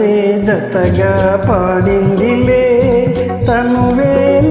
కలిసే జతగా పాడిందిలే తను వేళ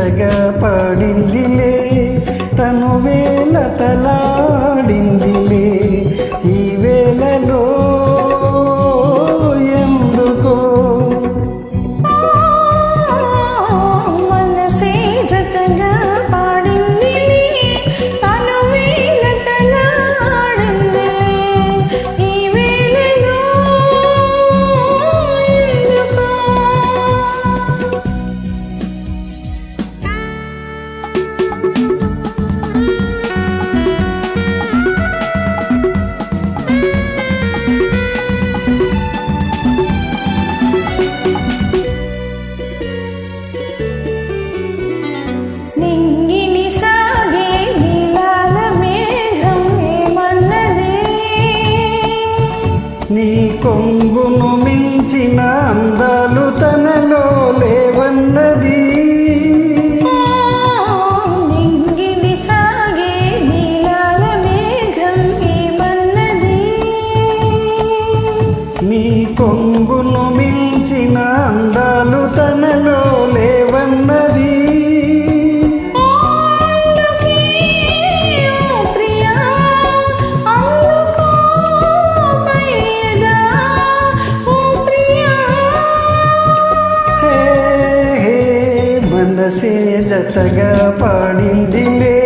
వింతగా పాడిందిలే తను వేల తలాడింది మనసే జతగా పాడిందిలే.